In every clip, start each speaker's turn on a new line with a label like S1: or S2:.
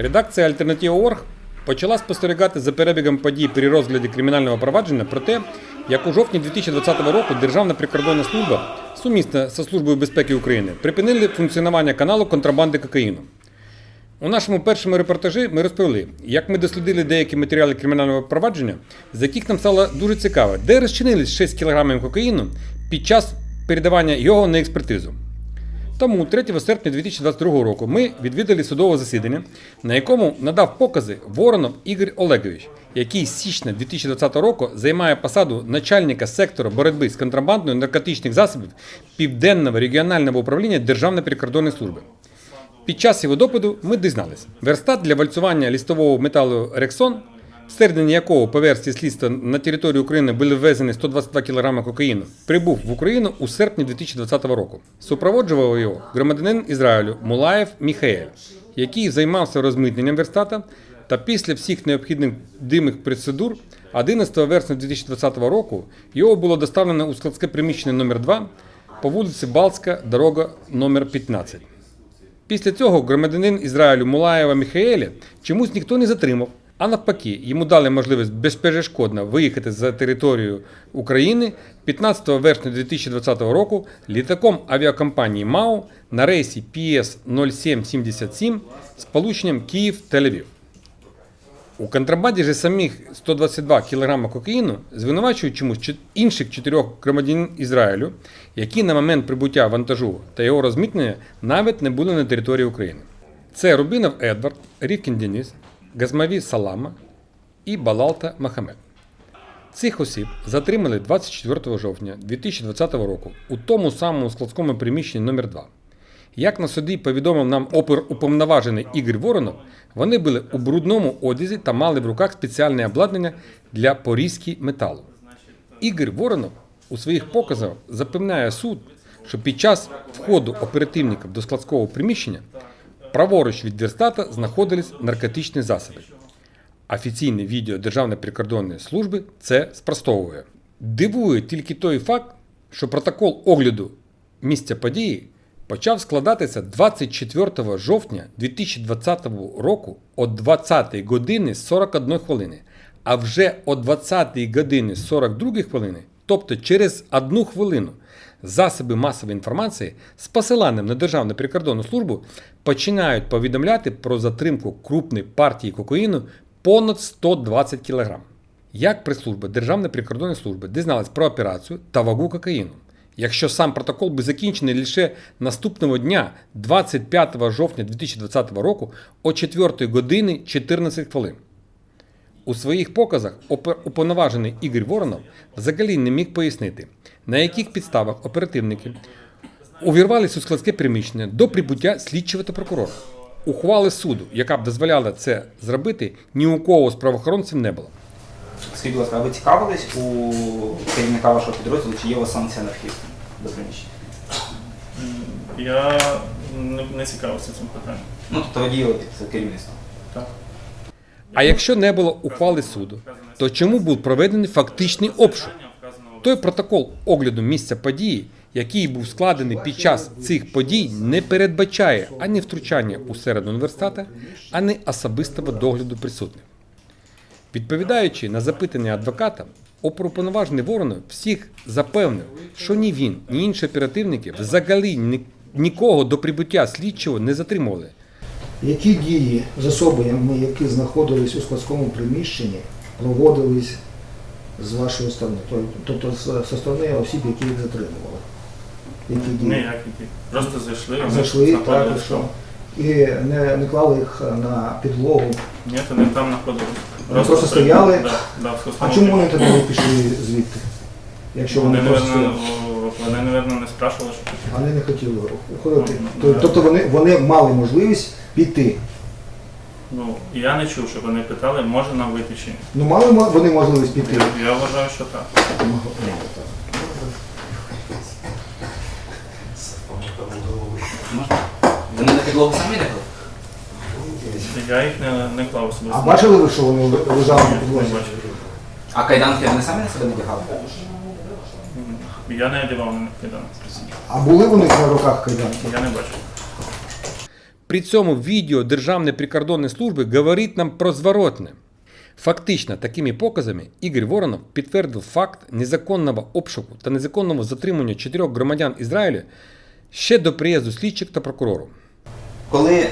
S1: Редакція Альтернатива.орг почала спостерігати за перебігом подій при розгляді кримінального провадження про те, як у жовтні 2020 року Державна прикордонна служба сумісна зі Службою безпеки України припинили функціонування каналу контрабанди кокаїну. У нашому першому репортажі ми розповіли, як ми дослідили деякі матеріали кримінального провадження, з яких нам стало дуже цікаво, де розчинились 6 кг кокаїну під час передавання його на експертизу. Тому 3 серпня 2022 року ми відвідали судове засідання, на якому надав покази Воронов Ігор Олегович, який з січня 2020 року займає посаду начальника сектору боротьби з контрабандою наркотичних засобів Південного регіонального управління Державної прикордонної служби. Під час його допиту ми дізналися, верстат для вальцювання лістового металу Рексон, всередині якого по версії слідства на територію України були ввезені 122 кг кокаїну, прибув в Україну у серпні 2020 року. Супроводжував його громадянин Ізраїлю Мулаєв Міхаель, який займався розмитненням верстата, та після всіх необхідних димих процедур 11 вересня 2020 року його було доставлено у складське приміщення номер 2 по вулиці Балтська, дорога номер 15. Після цього громадянин Ізраїлю Мулаєва Міхаеля чомусь ніхто не затримав, а навпаки, йому дали можливість безперешкодно виїхати за територію України 15 вересня 2020 року літаком авіакомпанії МАУ на рейсі PS 0777 з полученням Київ-Тель-Авів. У контрабанді же самих 122 кг кокаїну звинувачують чомусь інших чотирьох громадян Ізраїлю, які на момент прибуття вантажу та його розмітнення навіть не були на території України. Це Рубінов Едвард, Рівкін Деніс, Газмаві Салама і Балалта Махамед. Цих осіб затримали 24 жовтня 2020 року у тому самому складському приміщенні номер 2 Як на суді повідомив нам опер уповноважений Ігор Воронов, вони були у брудному одязі та мали в руках спеціальне обладнання для порізки металу. Ігор Воронов у своїх показах запевняє суд, що під час входу оперативників до складського приміщення праворуч від верстата знаходились наркотичні засоби. Офіційне відео Державної прикордонної служби це спростовує. Дивує тільки той факт, що протокол огляду місця події почав складатися 24 жовтня 2020 року о 20 години 41 хвилини, а вже о 20 години 42 хвилини, тобто через одну хвилину, засоби масової інформації з посиланням на Державну прикордонну службу починають повідомляти про затримку крупної партії кокаїну понад 120 кг. Як прес-служба Державної прикордонної служби дізналась про операцію та вагу кокаїну? Якщо сам протокол був закінчений лише наступного дня, 25 жовтня 2020 року о 4 години 14 хвилин. У своїх показах уповноважений Ігор Воронов взагалі не міг пояснити, на яких підставах оперативники увірвалися у складське приміщення до прибуття слідчого та прокурора. Ухвали суду, яка б дозволяла це зробити, ні у кого з правоохоронців не було.
S2: Скажіть, будь ласка, а ви цікавились у керівника вашого підрозділу, чи є у вас санкція на вхід до приміщення?
S3: Я не, не цікавився цим питанням.
S2: Ну, тобто ви діяли під керівництвом.
S3: Так.
S1: А якщо не було ухвали суду, то чому був проведений фактичний обшук? Той протокол огляду місця події, який був складений під час цих подій, не передбачає ані втручання у середу університету, ані особистого догляду присутніх. Відповідаючи на запитання адвоката, оперуповноважений Воронов всіх запевнив, що ні він, ні інші оперативники взагалі нікого до прибуття слідчого не затримували.
S4: Які дії з особами, які знаходились у складському приміщенні, проводились з вашої сторони, тобто з- сторони осіб, які їх затримували? Які дії?
S3: Ніякі дії. Просто зайшли.
S4: Зайшли, так, і що? І не, не клали їх на підлогу.
S3: Ні, то не там знаходились.
S4: Вони просто стояли?
S3: Да, да, в
S4: А
S3: складському
S4: чому вони тоді не пішли звідти? Якщо
S3: Вони,
S4: вони просто
S3: наверно? Вони, наверно, не спрашували, що таке.
S4: вони не хотіли уходити.
S3: Ну,
S4: Тобто вони, вони мали можливість піти.
S3: Ну, я не чув, щоб вони питали, може нам вийти чи ні.
S4: Ну мали мо- вони можливість піти.
S3: Я, я вважаю, що так.
S2: Вони на підлогу самі лягли?
S3: Я їх не, не клав особисто.
S4: А бачили ви, що вони лежали на
S3: Не
S4: підлозі?
S3: бачив.
S2: А кайданки вони самі на себе надягали?
S3: Я не одягав на них кайдан.
S4: А були вони на руках кайданки?
S3: Я не бачив.
S1: При цьому відео Державної прикордонної служби говорить нам про зворотне. Фактично, такими показами Ігор Воронов підтвердив факт незаконного обшуку та незаконного затримання чотирьох громадян Ізраїлю ще до приїзду слідчих та прокурору.
S2: Коли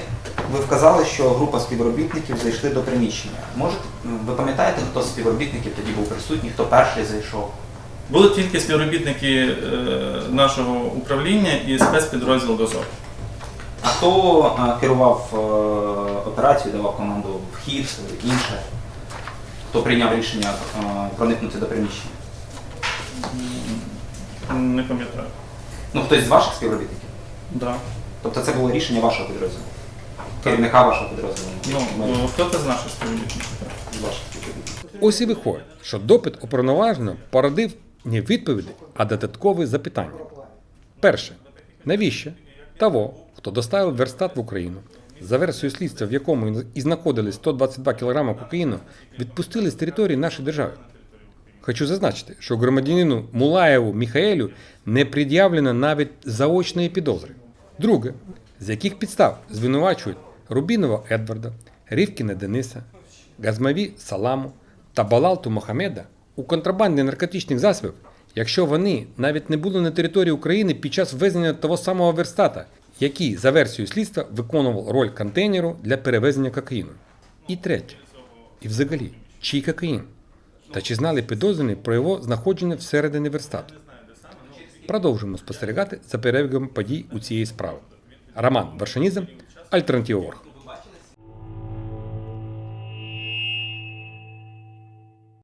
S2: ви вказали, що група співробітників зайшли до приміщення, можете, ви пам'ятаєте, хто з співробітників тоді був присутній, хто перший зайшов?
S3: Були тільки співробітники е, нашого управління і спецпідрозділ «Дозор».
S2: А хто е, керував е, операцією, давав команду вхід, інше? Хто прийняв рішення проникнути до приміщення?
S3: Не пам'ятаю.
S2: Ну, хтось з ваших співробітників?
S3: Да.
S2: Тобто це було рішення вашого підрозділу? Керівника вашого підрозділу?
S3: Ну, хто-то з наших співробітників.
S2: з ваших співробітників.
S1: Ось і виходить, що допит уповноваженого породив не відповіді, а додаткові запитання. Перше, навіщо того, хто доставив верстат в Україну, за версією слідства, в якому і знаходились 122 кг кокаїну, відпустили з території нашої держави? Хочу зазначити, що громадянину Мулаєву Міхаелю не пред'явлено навіть заочної підозри. Друге, з яких підстав звинувачують Рубінова Едварда, Рівкіна Дениса, Газмаві Саламу та Балалту Мохамеда у контрабанді наркотичних засобів, якщо вони навіть не були на території України під час ввезення того самого верстата, який, за версією слідства, виконував роль контейнеру для перевезення кокаїну. І третє, і взагалі, чий кокаїн? Та чи знали підозрювані про його знаходження всередині верстату? Продовжуємо спостерігати за перебігом подій у цієї справи. Роман Вершинізм, Альтернатива Орг.